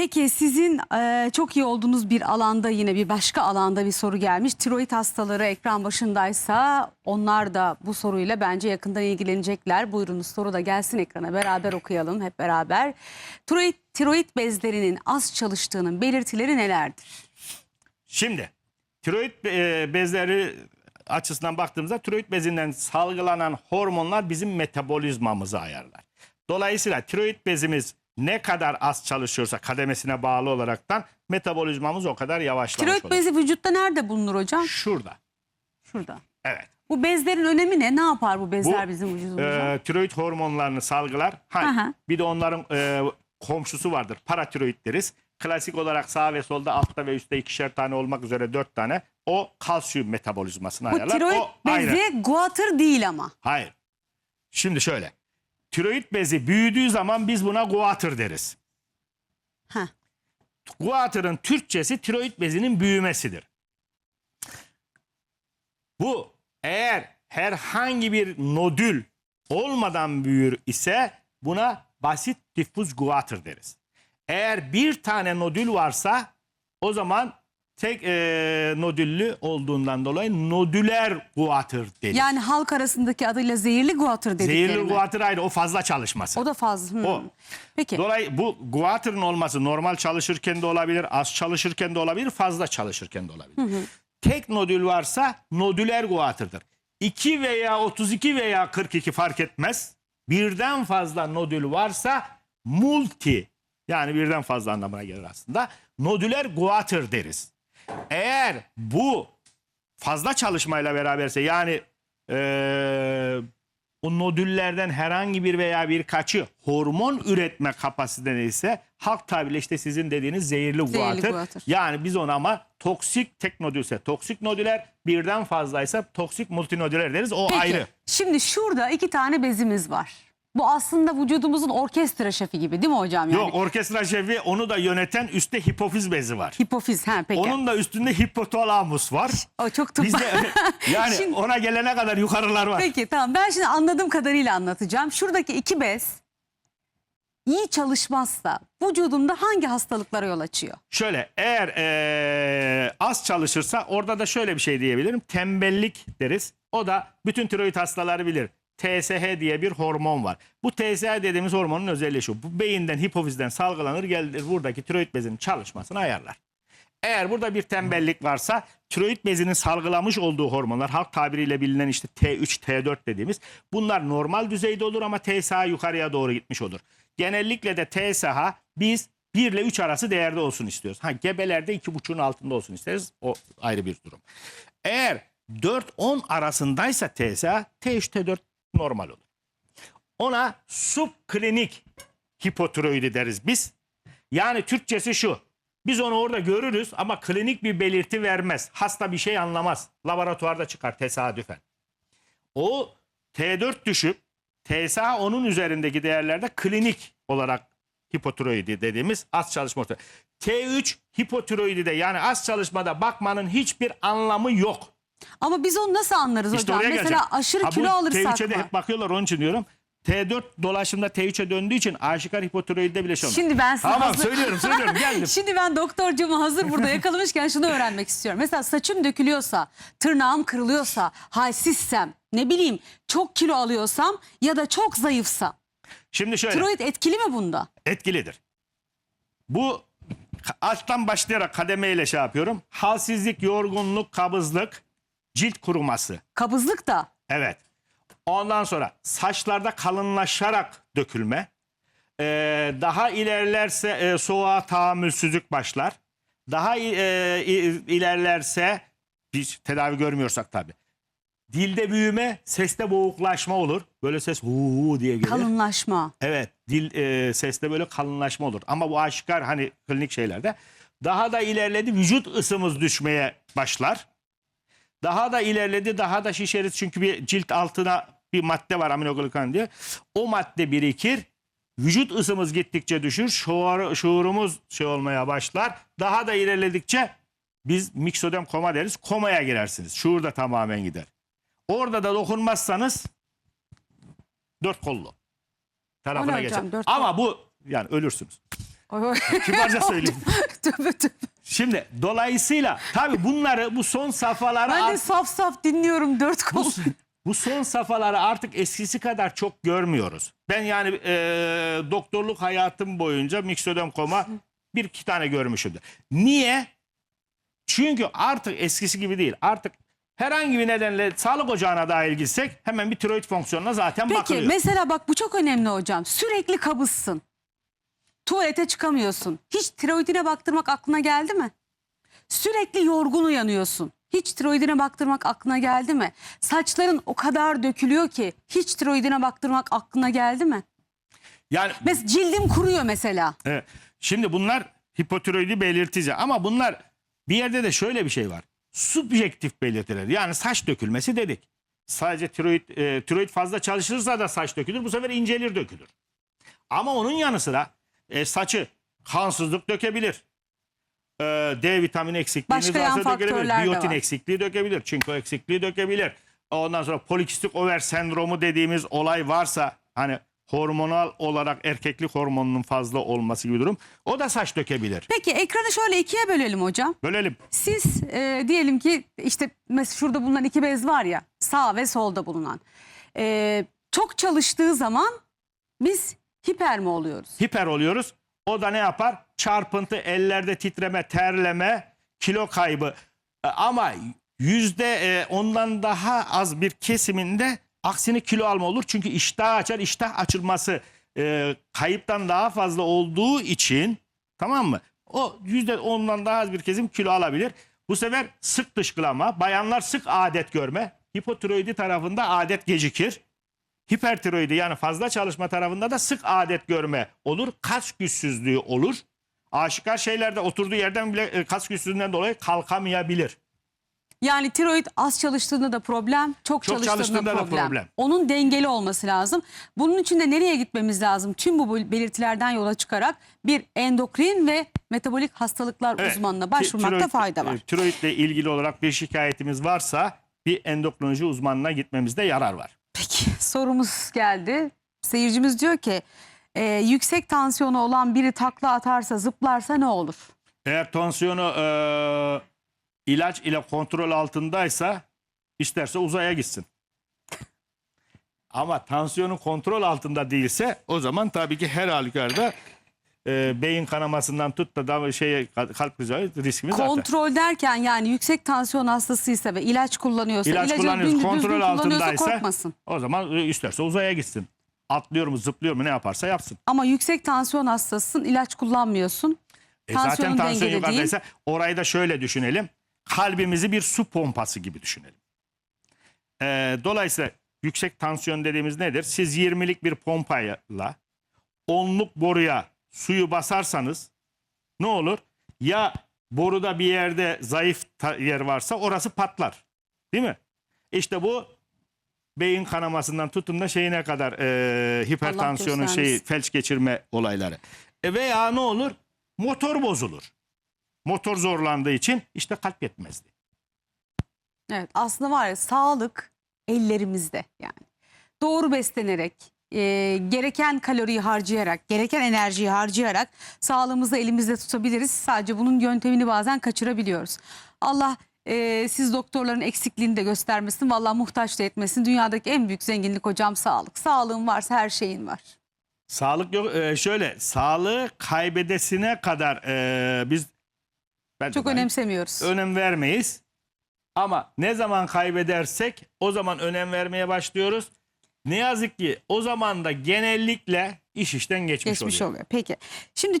Peki sizin e, çok iyi olduğunuz bir alanda yine bir başka alanda bir soru gelmiş. Tiroid hastaları ekran başındaysa onlar da bu soruyla bence yakından ilgilenecekler. Buyurunuz soru da gelsin ekrana beraber okuyalım hep beraber. Tiroid, tiroid bezlerinin az çalıştığının belirtileri nelerdir? Şimdi tiroid e, bezleri açısından baktığımızda tiroid bezinden salgılanan hormonlar bizim metabolizmamızı ayarlar. Dolayısıyla tiroid bezimiz ne kadar az çalışıyorsa kademesine bağlı olaraktan metabolizmamız o kadar yavaşlamış Tiroid olur. bezi vücutta nerede bulunur hocam? Şurada. Şurada. Evet. Bu bezlerin önemi ne? Ne yapar bu Bu bezler bizim vücudumuzda? e, tiroid hormonlarını salgılar. Ha, Aha. bir de onların e, komşusu vardır. Paratiroid deriz. Klasik olarak sağ ve solda altta ve üstte ikişer tane olmak üzere dört tane. O kalsiyum metabolizmasını bu ayarlar. tiroid o bezi guatr değil ama. Hayır. Şimdi şöyle. Tiroid bezi büyüdüğü zaman biz buna guatr deriz. Heh. Guatr'ın Türkçesi tiroid bezinin büyümesidir. Bu eğer herhangi bir nodül olmadan büyür ise buna basit difüz guatr deriz. Eğer bir tane nodül varsa o zaman tek eee, nodüllü olduğundan dolayı nodüler guatr deriz. Yani halk arasındaki adıyla zehirli guatr dedikleri Zehirli mi? guatr ayrı o fazla çalışması. O da fazla. Hmm. O. Peki. Dolayı bu guatrın olması normal çalışırken de olabilir, az çalışırken de olabilir, fazla çalışırken de olabilir. Tek nodül varsa nodüler guatrdır. 2 veya 32 veya 42 fark etmez. Birden fazla nodül varsa multi yani birden fazla anlamına gelir aslında. Nodüler guatr deriz. Eğer bu fazla çalışmayla beraberse yani eee o nodüllerden herhangi bir veya birkaçı hormon üretme kapasitesi ise halk tabiriyle işte sizin dediğiniz zehirli, guatr. guatr. Yani biz ona ama toksik tek nodülse toksik nodüler birden fazlaysa toksik multinodüler deriz. O Peki. ayrı. Şimdi şurada iki tane bezimiz var. Bu aslında vücudumuzun orkestra şefi gibi değil mi hocam? Yani Yok orkestra şefi onu da yöneten üstte hipofiz bezi var. hipofiz. Ha, peki. Onun da üstünde hipotalamus var. O çok tıbba. Bizde yani Şimdi- ona gelene kadar yukarılar var. Peki tamam ben şimdi anladığım kadarıyla anlatacağım. Şuradaki iki bez iyi çalışmazsa vücudumda hangi hastalıklara yol açıyor? Şöyle eğer eee, az çalışırsa orada da şöyle bir şey diyebilirim. Tembellik deriz. O da bütün tiroid hastaları bilir. TSH diye bir hormon var. Bu TSH dediğimiz hormonun özelliği şu. Bu beyinden hipofizden salgılanır gelir buradaki tiroid bezinin çalışmasını ayarlar. Eğer burada bir tembellik varsa tiroid bezinin salgılamış olduğu hormonlar halk tabiriyle bilinen işte T3, T4 dediğimiz bunlar normal düzeyde olur ama TSH yukarıya doğru gitmiş olur. Genellikle de TSH biz 1 ile 3 arası değerde olsun istiyoruz. Ha gebelerde 2,5'un altında olsun isteriz. O ayrı bir durum. Eğer 4-10 arasındaysa TSH T3, T4 normal olur. Ona subklinik hipotiroidi deriz biz. Yani Türkçesi şu. Biz onu orada görürüz ama klinik bir belirti vermez. Hasta bir şey anlamaz. Laboratuvarda çıkar tesadüfen. O T4 düşüp TSH onun üzerindeki değerlerde klinik olarak hipotiroidi dediğimiz az çalışma ortaya. T3 hipotiroidi de yani az çalışmada bakmanın hiçbir anlamı yok. Ama biz onu nasıl anlarız İşte hocam? oraya Mesela geleceğim. aşırı Ha, bu kilo alırsak T3'e de mı? hep bakıyorlar onun için diyorum. T4 dolaşımda T3'e döndüğü için aşikar hipotiroidde bile şey olmaz. Şimdi ben size Tamam hazır- söylüyorum söylüyorum geldim. Şimdi ben doktorcumu hazır burada yakalamışken şunu öğrenmek istiyorum. Mesela saçım dökülüyorsa, tırnağım kırılıyorsa, halsizsem, ne bileyim çok kilo alıyorsam ya da çok zayıfsam. Şimdi şöyle Tiroid etkili mi bunda? etkilidir. Bu alttan başlayarak kademeyle şey yapıyorum. Halsizlik, yorgunluk, kabızlık, cilt kuruması. Kabızlık da. Evet. Ondan sonra saçlarda kalınlaşarak dökülme. Ee, daha ilerlerse e, soğuğa tahammülsüzlük başlar. Daha e, ilerlerse biz tedavi görmüyorsak tabii. Dilde büyüme, seste boğuklaşma olur. Böyle ses huu diye gelir. Kalınlaşma. Evet, dil e, seste böyle kalınlaşma olur. Ama bu aşikar hani klinik şeylerde. Daha da ilerledi vücut ısımız düşmeye başlar. Daha da ilerledi, daha da şişeriz çünkü bir cilt altına bir madde var aminoglikan diye. O madde birikir. Vücut ısımız gittikçe düşür. Şuur, şuurumuz şey olmaya başlar. Daha da ilerledikçe biz miksodem koma deriz. Komaya girersiniz. Şuur da tamamen gider. Orada da dokunmazsanız dört kollu tarafına geçer. Ama bu yani ölürsünüz. Kibarca söyleyeyim. Tövbe tövbe. Şimdi dolayısıyla tabii bunları bu son safhalara Ben de saf saf dinliyorum dört bu, kol. bu son safhaları artık eskisi kadar çok görmüyoruz. Ben yani e, doktorluk hayatım boyunca miksodem koma bir iki tane görmüşümdür. Niye? Çünkü artık eskisi gibi değil. Artık herhangi bir nedenle sağlık ocağına dahil gitsek hemen bir tiroid fonksiyonuna zaten Peki bakılıyor. mesela bak bu çok önemli hocam. Sürekli kabızsın. Tuvalete çıkamıyorsun. Hiç tiroidine baktırmak aklına geldi mi? Sürekli yorgun uyanıyorsun. Hiç tiroidine baktırmak aklına geldi mi? Saçların o kadar dökülüyor ki hiç tiroidine baktırmak aklına geldi mi? Yani Mes cildim kuruyor mesela. Evet. Şimdi bunlar hipotiroidi belirtici ama bunlar bir yerde de şöyle bir şey var. Subjektif belirtiler. Yani saç dökülmesi dedik. Sadece tiroid, e, tiroid fazla çalışırsa da saç dökülür. Bu sefer incelir dökülür. Ama onun yanı sıra e, saçı kansızlık dökebilir. E, D vitamini eksikliğiniz Başka yan varsa dökebilir. faktörler de Biyotin var. eksikliği dökebilir. Çinko eksikliği dökebilir. Ondan sonra polikistik over sendromu dediğimiz olay varsa hani hormonal olarak erkeklik hormonunun fazla olması gibi durum. O da saç dökebilir. Peki ekranı şöyle ikiye bölelim hocam. Bölelim. Siz e, diyelim ki işte mesela şurada bulunan iki bez var ya sağ ve solda bulunan. E, çok çalıştığı zaman biz hiper mi oluyoruz? Hiper oluyoruz. O da ne yapar? Çarpıntı, ellerde titreme, terleme, kilo kaybı. E, Ama yüzde e, ondan daha az bir kesiminde aksine kilo alma olur. Çünkü iştah açar. İştah açılması e, kayıptan daha fazla olduğu için tamam mı? O yüzde ondan daha az bir kesim kilo alabilir. Bu sefer sık dışkılama, bayanlar sık adet görme. Hipotiroidi tarafında adet gecikir. Hipertiroidi yani fazla çalışma tarafında da sık adet görme olur. Kas güçsüzlüğü olur. Aşikar şeylerde oturduğu yerden bile e, kas güçsüzlüğünden dolayı kalkamayabilir. Yani tiroid az çalıştığında da problem, çok, Çok çalıştığında, çalıştığında da problem. problem. Onun dengeli olması lazım. Bunun için de nereye gitmemiz lazım? Tüm bu belirtilerden yola çıkarak bir endokrin ve metabolik hastalıklar Evet, uzmanına başvurmakta tiroid- fayda var. e, Tiroidle ilgili olarak bir şikayetimiz varsa bir endokrinoloji uzmanına gitmemizde yarar var. Peki sorumuz geldi. Seyircimiz diyor ki e, yüksek tansiyonu olan biri takla atarsa zıplarsa ne olur? Eğer tansiyonu e, ilaç ile kontrol altındaysa isterse uzaya gitsin. Ama tansiyonu kontrol altında değilse o zaman tabii ki her halükarda e, beyin kanamasından tut da da şeye kalp krizi riskimiz artar. Kontrol derken yani yüksek tansiyon hastasıysa ve ilaç kullanıyorsa, İlaç ilacı kullanıyoruz, düzgün kontrol kullanıyorsa altındaysa korkmasın. o zaman e, isterse uzaya gitsin. Atlıyor mu zıplıyor mu ne yaparsa yapsın. Ama yüksek tansiyon hastasısın, ilaç kullanmıyorsun. E zaten Tansiyonun tansiyon dengede değil. yukarıdaysa orayı da şöyle düşünelim. Kalbimizi bir su pompası gibi düşünelim. E, dolayısıyla yüksek tansiyon dediğimiz nedir? Siz 20'lik bir pompayla 10'luk boruya suyu basarsanız ne olur? Ya boruda bir yerde zayıf yer varsa orası patlar. Değil mi? İşte bu beyin kanamasından tutun da şeyine kadar e, hipertansiyonun şeyi felç geçirme olayları. E veya ne olur? Motor bozulur. Motor zorlandığı için işte kalp yetmezliği. Evet aslında var ya sağlık ellerimizde yani. Doğru beslenerek, e, gereken kaloriyi harcayarak, gereken enerjiyi harcayarak sağlığımızı elimizde tutabiliriz. Sadece bunun yöntemini bazen kaçırabiliyoruz. Allah e, siz doktorların eksikliğini de göstermesin. Vallahi muhtaç da etmesin. Dünyadaki en büyük zenginlik hocam sağlık. Sağlığın varsa her şeyin var. Sağlık yok e, şöyle sağlığı kaybedesine kadar e, biz ben Çok önemsemiyoruz. önem vermeyiz. Ama ne zaman kaybedersek o zaman önem vermeye başlıyoruz. Ne yazık ki o zaman da genellikle iş işten geçmiş, Geçmiş oluyor. oluyor. Peki. Şimdi